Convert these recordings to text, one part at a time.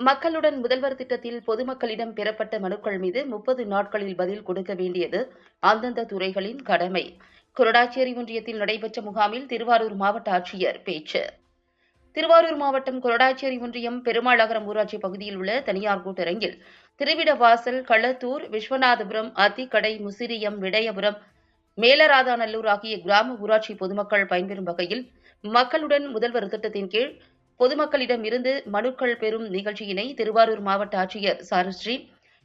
மக்களுடன் முதல்வர் திட்டத்தில் பொதுமக்களிடம் பெறப்பட்ட மனுக்கள் மீது முப்பது நாட்களில் பதில் கொடுக்க வேண்டியது அந்தந்த துறைகளின் கடமை. கொரடாச்சேரி ஒன்றியத்தில் நடைபெற்ற முகாமில் திருவாரூர் மாவட்ட ஆட்சியர் பேச்சு. திருவாரூர் மாவட்டம் கொரடாச்சேரி ஒன்றியம் பெருமாளகரம் ஊராட்சி பகுதியில் உள்ள தனியார் கூட்டரங்கில் திருவிடவாசல் களத்தூர் விஸ்வநாதபுரம் அத்திக்கடை முசிறியம் விடயபுரம் மேலராதாநல்லூர் ஆகிய கிராம ஊராட்சி பொதுமக்கள் பயன்பெறும் வகையில் மக்களுடன் முதல்வர் திட்டத்தின் கீழ் பொதுமக்களிடம் இருந்து மனுக்கள் பெறும் நிகழ்ச்சியினை திருவாரூர் மாவட்ட ஆட்சியர் சாரஸ்ரீ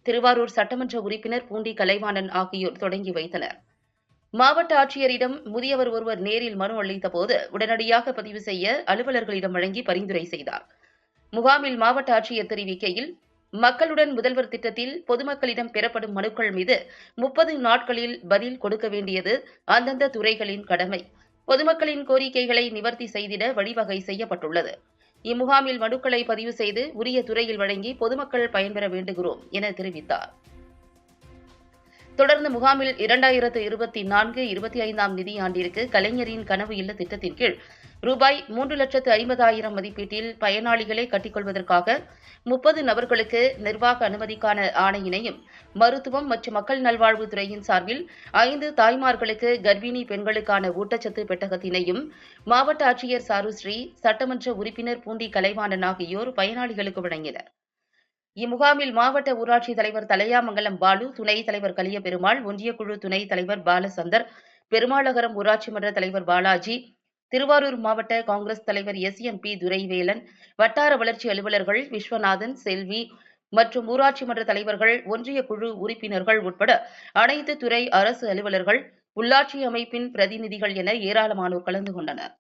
திருவாரூர் சட்டமன்ற உறுப்பினர் பூண்டி கலைவாணன் ஆகியோர் தொடங்கி வைத்தனர். மாவட்ட ஆட்சியரிடம் முதியவர் ஒருவர் நேரில் மனு அளித்த போது உடனடியாக பதிவு செய்ய அலுவலர்களிடம் வழங்கி பரிந்துரை செய்தார். முகாமில் மாவட்ட ஆட்சியர் தெரிவிக்கையில் மக்களுடன் முதல்வர் திட்டத்தில் பொதுமக்களிடம் பெறப்படும் மனுக்கள் மீது முப்பது நாட்களில் பதில் கொடுக்க வேண்டியது அந்தந்த துறைகளின் கடமை. பொதுமக்களின் கோரிக்கைகளை நிவர்த்தி செய்திட வழிவகை செய்யப்பட்டுள்ளது. இம்முகாமில் மனுக்களை பதிவு செய்து உரிய துறையில் வழங்கி பொதுமக்கள் பயன்பெற வேண்டுகிறோம் என தெரிவித்தார். தொடர்ந்து முகாமில் இரண்டாயிரத்து இருபத்தி நான்கு இருபத்தி ஐந்தாம் நிதியாண்டிற்கு கலைஞரின் கனவு இல்ல திட்டத்தின் கீழ் ரூபாய் மூன்று லட்சத்து ஐம்பதாயிரம் மதிப்பீட்டில் பயனாளிகளை கட்டிக்கொள்வதற்காக முப்பது நபர்களுக்கு நிர்வாக அனுமதிக்கான ஆணையினையும் மருத்துவம் மற்றும் மக்கள் நல்வாழ்வுத்துறையின் சார்பில் ஐந்து தாய்மார்களுக்கு கர்ப்பிணி பெண்களுக்கான ஊட்டச்சத்து பெட்டகத்தினையும் மாவட்ட ஆட்சியர் சாருஸ்ரீ சட்டமன்ற உறுப்பினர் பூண்டி கலைவாணன் ஆகியோர் பயனாளிகளுக்கு வழங்கினர். இம்முகாமில் மாவட்ட ஊராட்சி தலைவர் தலையாமங்கலம் பாலு துணைத் தலைவர் கலியபெருமாள் ஒன்றியக்குழு துணைத் தலைவர் பாலசந்தர் பெருமாளகரம் ஊராட்சி மன்ற தலைவர் பாலாஜி திருவாரூர் மாவட்ட காங்கிரஸ் தலைவர் எஸ். எம். பி. துரைவேலன் வட்டார வளர்ச்சி அலுவலர்கள் விஸ்வநாதன் செல்வி மற்றும் ஊராட்சி மன்ற தலைவர்கள் ஒன்றிய குழு உறுப்பினர்கள் உட்பட அனைத்து துறை அரசு அலுவலர்கள் உள்ளாட்சி அமைப்பின் பிரதிநிதிகள் என ஏராளமானோர் கலந்து கொண்டனர்.